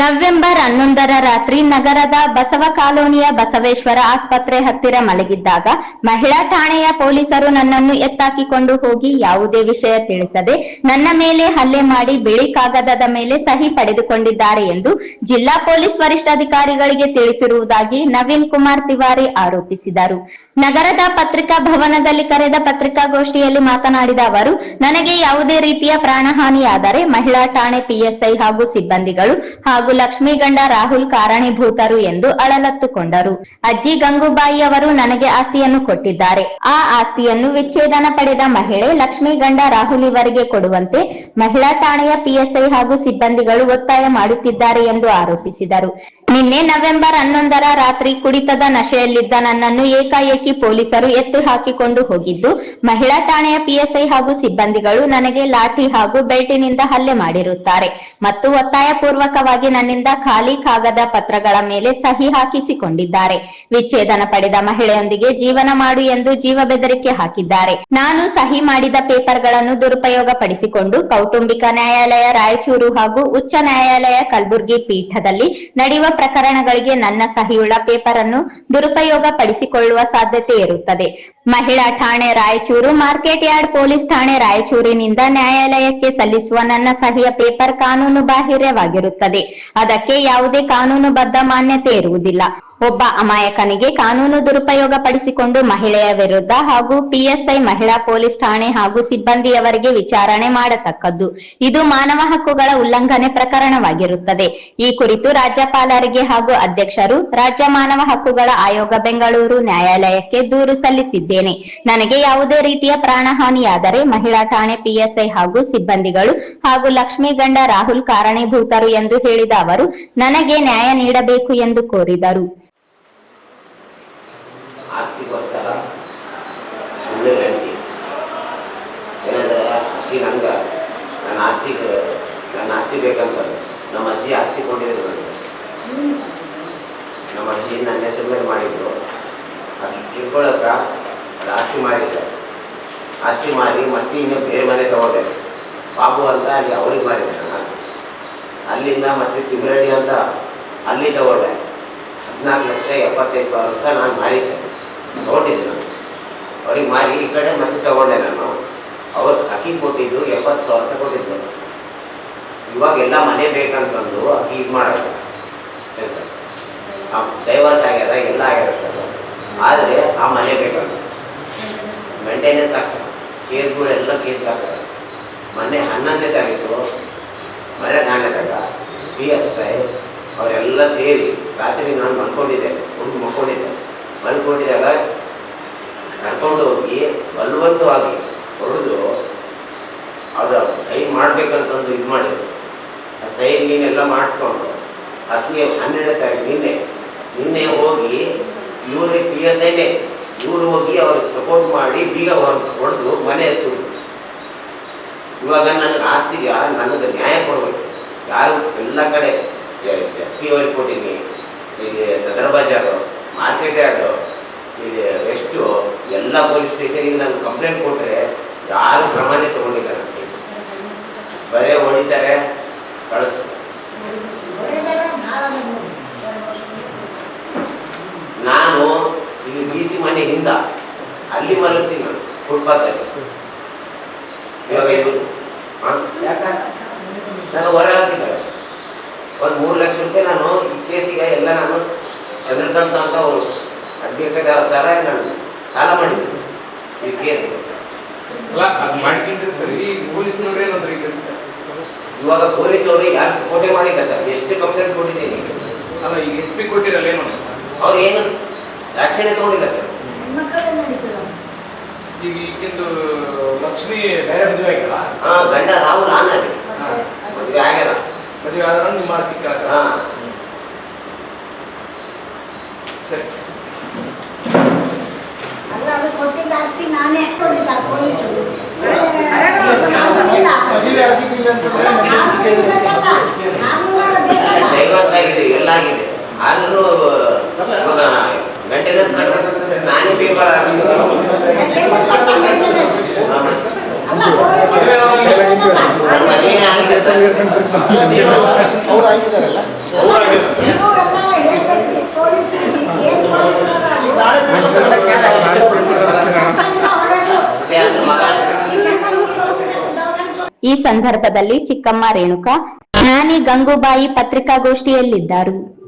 November ಹನ್ನೊಂದರ ರಾತ್ರಿ ನಗರದ ಬಸವ ಕಾಲೋನಿಯ ಬಸವೇಶ್ವರ ಆಸ್ಪತ್ರೆ ಹತ್ತಿರ ಮಲಗಿದ್ದಾಗ ಮಹಿಳಾ ಠಾಣೆಯ ಪೊಲೀಸರು ನನ್ನನ್ನು ಎತ್ತಾಕಿಕೊಂಡು ಹೋಗಿ ಯಾವುದೇ ವಿಷಯ ತಿಳಿಸದೆ ನನ್ನ ಮೇಲೆ ಹಲ್ಲೆ ಮಾಡಿ ಬಿಳಿ ಕಾಗದದ ಮೇಲೆ ಸಹಿ ಪಡೆದುಕೊಂಡಿದ್ದಾರೆ ಎಂದು ಜಿಲ್ಲಾ ಪೊಲೀಸ್ ವರಿಷ್ಠಾಧಿಕಾರಿಗಳಿಗೆ ತಿಳಿಸಿರುವುದಾಗಿ ನವೀನ್ ಕುಮಾರ್ ತಿವಾರಿ ಆರೋಪಿಸಿದರು. ನಗರದ ಪತ್ರಿಕಾ ಭವನದಲ್ಲಿ ಕರೆದ ಪತ್ರಿಕಾಗೋಷ್ಠಿಯಲ್ಲಿ ಮಾತನಾಡಿದ ಅವರು, ನನಗೆ ಯಾವುದೇ ರೀತಿಯ ಪ್ರಾಣಹಾನಿಯಾದರೆ ಮಹಿಳಾ ಠಾಣೆ ಪಿಎಸ್ಐ ಹಾಗೂ ಸಿಬ್ಬಂದಿಗಳು ಹಾಗೂ ಲಕ್ಷ್ಮೀಗಂಡ ರಾಹುಲ್ ಕಾರಣೀಭೂತರು ಎಂದು ಅಳಲತ್ತುಕೊಂಡರು. ಅಜ್ಜಿ ಗಂಗೂಬಾಯಿ ಅವರು ನನಗೆ ಆಸ್ತಿಯನ್ನು ಕೊಟ್ಟಿದ್ದಾರೆ. ಆ ಆಸ್ತಿಯನ್ನು ವಿಚ್ಛೇದನ ಪಡೆದ ಮಹಿಳೆ ಲಕ್ಷ್ಮೀಗಂಡ ರಾಹುಲ್ ಇವರಿಗೆ ಕೊಡುವಂತೆ ಮಹಿಳಾ ಠಾಣೆಯ ಪಿಎಸ್ಐ ಹಾಗೂ ಸಿಬ್ಬಂದಿಗಳು ಒತ್ತಾಯ ಮಾಡುತ್ತಿದ್ದಾರೆ ಎಂದು ಆರೋಪಿಸಿದರು. ನಿನ್ನೆ ನವೆಂಬರ್ ಹನ್ನೊಂದರ ರಾತ್ರಿ ಕುಡಿತದ ನಶೆಯಲ್ಲಿದ್ದ ನನ್ನನ್ನು ಏಕಾಏಕಿ ಪೊಲೀಸರು ಎತ್ತು ಹಾಕಿಕೊಂಡು ಹೋಗಿದ್ದು, ಮಹಿಳಾ ಠಾಣೆಯ ಪಿಎಸ್ಐ ಹಾಗೂ ಸಿಬ್ಬಂದಿಗಳು ನನಗೆ ಲಾಠಿ ಹಾಗೂ ಬೆಲ್ಟಿನಿಂದ ಹಲ್ಲೆ ಮಾಡಿರುತ್ತಾರೆ ಮತ್ತು ಒತ್ತಾಯಪೂರ್ವಕವಾಗಿ ನನ್ನಿಂದ ಖಾಲಿ ಕಾಗದ ಪತ್ರಗಳ ಮೇಲೆ ಸಹಿ ಹಾಕಿಸಿಕೊಂಡಿದ್ದಾರೆ. ವಿಚ್ಛೇದನ ಪಡೆದ ಮಹಿಳೆಯೊಂದಿಗೆ ಜೀವನ ಮಾಡು ಎಂದು ಜೀವ ಬೆದರಿಕೆ ಹಾಕಿದ್ದಾರೆ. ನಾನು ಸಹಿ ಮಾಡಿದ ಪೇಪರ್ಗಳನ್ನು ದುರುಪಯೋಗ ಪಡಿಸಿಕೊಂಡು ಕೌಟುಂಬಿಕ ನ್ಯಾಯಾಲಯ, ರಾಯಚೂರು ಹಾಗೂ ಉಚ್ಚ ನ್ಯಾಯಾಲಯ ಕಲಬುರಗಿ ಪೀಠದಲ್ಲಿ ನಡೆಯುವ ಪ್ರಕರಣಗಳಿಗೆ ನನ್ನ ಸಹಿಯುಳ್ಳ ಪೇಪರ್ ಅನ್ನು ದುರುಪಯೋಗ ಪಡಿಸಿಕೊಳ್ಳುವ ಸಾಧ್ಯತೆ ಇರುತ್ತದೆ. ಮಹಿಳಾ ಠಾಣೆ ರಾಯಚೂರು, ಮಾರ್ಕೆಟ್ ಯಾರ್ಡ್ ಪೊಲೀಸ್ ಠಾಣೆ ರಾಯಚೂರಿನಿಂದ ನ್ಯಾಯಾಲಯಕ್ಕೆ ಸಲ್ಲಿಸುವ ನನ್ನ ಸಹಿಯ ಪೇಪರ್ ಕಾನೂನು ಬಾಹಿರ್ಯವಾಗಿರುತ್ತದೆ. ಅದಕ್ಕೆ ಯಾವುದೇ ಕಾನೂನುಬದ್ಧ ಮಾನ್ಯತೆ ಇರುವುದಿಲ್ಲ. ಒಬ್ಬ ಅಮಾಯಕನಿಗೆ ಕಾನೂನು ದುರುಪಯೋಗ ಪಡಿಸಿಕೊಂಡು ಮಹಿಳೆಯ ವಿರುದ್ಧ ಹಾಗೂ ಪಿಎಸ್ಐ ಮಹಿಳಾ ಪೊಲೀಸ್ ಠಾಣೆ ಹಾಗೂ ಸಿಬ್ಬಂದಿಯವರಿಗೆ ವಿಚಾರಣೆ ಮಾಡತಕ್ಕದ್ದು. ಇದು ಮಾನವ ಹಕ್ಕುಗಳ ಉಲ್ಲಂಘನೆ ಪ್ರಕರಣವಾಗಿರುತ್ತದೆ. ಈ ಕುರಿತು ರಾಜ್ಯಪಾಲರಿಗೆ ಹಾಗೂ ಅಧ್ಯಕ್ಷರು ರಾಜ್ಯ ಮಾನವ ಹಕ್ಕುಗಳ ಆಯೋಗ ಬೆಂಗಳೂರು ನ್ಯಾಯಾಲಯಕ್ಕೆ ದೂರು ಸಲ್ಲಿಸಿದ್ದೇನೆ. ನನಗೆ ಯಾವುದೇ ರೀತಿಯ ಪ್ರಾಣಹಾನಿಯಾದರೆ ಮಹಿಳಾ ಠಾಣೆ ಪಿಎಸ್ಐ ಹಾಗೂ ಸಿಬ್ಬಂದಿಗಳು ಹಾಗೂ ಲಕ್ಷ್ಮೀಗಂಡ ರಾಹುಲ್ ಕಾರಣೀಭೂತರು ಎಂದು ಹೇಳಿದ ಅವರು, ನನಗೆ ನ್ಯಾಯ ನೀಡಬೇಕು ಎಂದು ಕೋರಿದರು. ಆಸ್ತಿಗೋಸ್ಕರ ಸುಮ್ಮನೆ ಹೇಳ್ತೀನಿ. ಏನಂದರೆ, ಅಕ್ಕಿ ನಂಗೆ, ನನ್ನ ಆಸ್ತಿಗೆ, ನನ್ನ ಆಸ್ತಿ ಬೇಕಂತ ನಮ್ಮ ಅಜ್ಜಿ ಆಸ್ತಿ ಕೊಟ್ಟಿದ್ರು ನನಗೆ. ನಮ್ಮ ಅಜ್ಜಿ ನನ್ನ ಹೆಸರು ಮೇಲೆ ಮಾಡಿದ್ರು. ಅಕ್ಕಿ ತಿಳ್ಕೊಳಕ್ಕೆ ಅದು ಆಸ್ತಿ ಮಾಡಿದ್ದೆ ಆಸ್ತಿ ಮಾಡಿ ಮತ್ತೆ ಇನ್ನೂ ಬೇರೆ ಮನೆ ತಗೊಂಡೆ. ಬಾಬು ಅಂತ ಅಲ್ಲಿ ಅವ್ರಿಗೆ ಮಾಡಿದ್ದೆ ನನ್ನ ಆಸ್ತಿ. ಅಲ್ಲಿಂದ ಮತ್ತೆ ತಿಮ್ರಡಿ ಅಂತ ಅಲ್ಲಿ ತಗೊಂಡೆ. ಹದಿನಾಲ್ಕು ಲಕ್ಷ ಎಪ್ಪತ್ತೈದು ಸಾವಿರ ರೂಪಾಯಿ ನಾನು ಮಾರಿದ್ದೆ ತಗೊಂಡಿದ್ದೆ ನಾನು ಅವ್ರಿಗೆ ಮಾರಿ ಈ ಕಡೆ ಮತ್ತೆ ತಗೊಂಡೆ ನಾನು ಅವ್ರು ಅಕ್ಕಿ ಕೊಟ್ಟಿದ್ದು ಎಪ್ಪತ್ತು ಸಾವಿರ ರೂಪಾಯಿ ಕೊಟ್ಟಿದ್ದು. ಇವಾಗ ಎಲ್ಲ ಮನೆ ಬೇಕಂತಂದು ಅಕ್ಕಿ ಇದು ಮಾಡೋದು ಸರ್ ಡೈವರ್ಸ್ ಆಗ್ಯದ, ಎಲ್ಲ ಆಗ್ಯದ ಸರ್. ಆದರೆ ಆ ಮನೆ ಬೇಕಂತ. ಮೇಂಟೆನೆನ್ಸ್ ಹಾಕಲ್ಲ ಕೇಸ್ಗಳೆಲ್ಲ ಕೇಸ್ಗೆ ಹಾಕ್ತಾರೆ. ಮೊನ್ನೆ ಹನ್ನೊಂದೇ ತಾರೀಕು ಮಳೆ ಠಾಣೆದಾಗ ಬಿ ಎಸ್ ಐ ಅವರೆಲ್ಲ ಸೇರಿ ರಾತ್ರಿ ನಾನು ಮಲ್ಕೊಂಡಿದ್ದೆ ಒಂದು ಮಲ್ಕೊಂಡಿದ್ದೆ. ಮಲ್ಕೊಂಡಿದ್ದಾಗ ಕರ್ಕೊಂಡು ಹೋಗಿ ಬಲವಂತವಾಗಿ ಹೊಡೆದು ಅದು ಸೈನ್ ಮಾಡಬೇಕಂತಂದು ಇದು ಮಾಡಿದ್ರು. ಆ ಸೈನ್ ಗೀನೆಲ್ಲ ಮಾಡಿಸ್ಕೊಂಡು ಅಕ್ಕಿಗೆ ಹನ್ನೆರಡು ತಾರೀಕು ನಿನ್ನೆ ನಿನ್ನೆ ಹೋಗಿ ಇವರು ಪಿ ಎಸ್ ಐನೇ ಇವರು ಹೋಗಿ ಅವ್ರಿಗೆ ಸಪೋರ್ಟ್ ಮಾಡಿ ಬೀಗ ಹೊಡೆದು ಮನೆ ಎತ್ತು. ಇವಾಗ ನನಗೆ ಆಸ್ತಿಗೆ ನನಗೆ ನ್ಯಾಯ ಕೊಡಬೇಕು. ಯಾರು ಎಲ್ಲ ಕಡೆ ಎಸ್ ಪಿ ಅವ್ರಿಗೆ ಕೊಟ್ಟಿನಿ ಇಲ್ಲಿ ಸದರ್ ಬಜಾರು ಮಾರ್ಕೆಟ್ ಯಾರ್ಡು ಇಲ್ಲಿ ವೆಸ್ಟು ಎಲ್ಲ ಪೊಲೀಸ್ ಸ್ಟೇಷನಿಗೆ ನಾನು ಕಂಪ್ಲೇಂಟ್ ಕೊಟ್ಟರೆ ಯಾರು ಪ್ರಮಾಣ ತಗೊಂಡಿಲ್ಲ ನನಗೆ ಬರೇ ಹೊಡಿತಾರೆ ಕಳಿಸ್ ನಾನು ಇಲ್ಲಿ ಡಿ ಸಿ ಮನೆ ಹಿಂದ ಅಲ್ಲಿ ಮಲಗ್ತೀನಿ ನಾನು ಫುಟ್ಪಾತಲ್ಲಿ. ಇವಾಗ ಇವರು ನಾನು ಹೊರಗೆ ಹಾಕಿದ್ದಾರೆ. ಒಂದು ಮೂರು ಲಕ್ಷ ರೂಪಾಯಿ ನಾನು ಈ ಕೇಸಿಗೆ ಎಲ್ಲ ನಾನು ಚಂದ್ರಕಾಂತ್ ಅಂತ ಅವರು ಅಡ್ವೊಕೇಟ್ ಥರ ನಾನು ಸಾಲ ಮಾಡಿದ್ದೀನಿ ಈ ಕೇಸ್ ಅಲ್ಲ ಅದು ಮಾಡ್ಕೊಂಡಿರ್ತಾರೆ ಈ ಪೊಲೀಸ್ನವ್ರು ಏನಂದ್ರೆ ಈಗ ಇವಾಗ ಪೊಲೀಸ್ ಅವರು ಯಾರು ಸಪೋರ್ಟೇ ಮಾಡಿಲ್ಲ ಸರ್. ಎಷ್ಟು ಕಂಪ್ಲೇಂಟ್ ಕೊಟ್ಟಿದ್ದೀನಿ? ಅಲ್ಲ ಈಗ ಎಸ್ ಪಿ ಕೊಟ್ಟಿರಲ್ಲ ಏನು? ಅವ್ರು ಏನು ರಕ್ಷಣೆ ತಗೊಂಡಿಲ್ಲ ಸರ್. ಈಗ ಈಗಿಂದು ಲಕ್ಷ್ಮಿ ಬೇರೆ ಮದುವೆ ಆಗಿಲ್ಲ ಹಾಂ ಗಂಡ ರಾಹುಲ್ ಆನರಿ ಮದುವೆ ಆಗ್ಯಾರ ಮದುವೆ ಆದ್ರೆ ನಿಮ್ಮ ಆಸ್ತಿ ಕೇಳಕ ಹಾಂ ಸರಿ ಅಲ್ಲ ಅದು ಕೊಟ್ಟಿದ್ದ ಆಸ್ತಿ ನಾನೇ ಕೊಟ್ಟಿದ್ದ ಪೊಲೀಸರು ಮದುವೆ ಆಗಿದ್ದಿಲ್ಲ ಡೈವರ್ಸ್ ಆಗಿದೆ ಎಲ್ಲ ಆಗಿದೆ ಆದರೂ ಇವಾಗ ಮೇಂಟೆನೆನ್ಸ್ ಮಾಡ್ಬೇಕಂತಂದ್ರೆ ನಾನೇ ಪೇಪರ್ ಆಗಿಲ್ಲ ಸರ್ ಅವ್ರು ಆಗಿದಾರಲ್ಲ ನೀವು ಎಲ್ಲ ಹೇಳ್ಬೇಕ್ರಿ ಪೊಲೀಸರಿಗೆ ಏನ್ ಪೊಲೀಸರಲ್ಲ ಸಣ್ಣ ಹೊಡೆದು ಮತ್ತೆ ಅದ್ರ ಮಗ ಈ ಸಂದರ್ಭದಲ್ಲಿ ಚಿಕ್ಕಮ್ಮ ರೇಣುಕಾ ಜ್ಞಾನಿ ಗಂಗೂಬಾಯಿ ಪತ್ರಿಕಾಗೋಷ್ಠಿಯಲ್ಲಿದ್ದರು.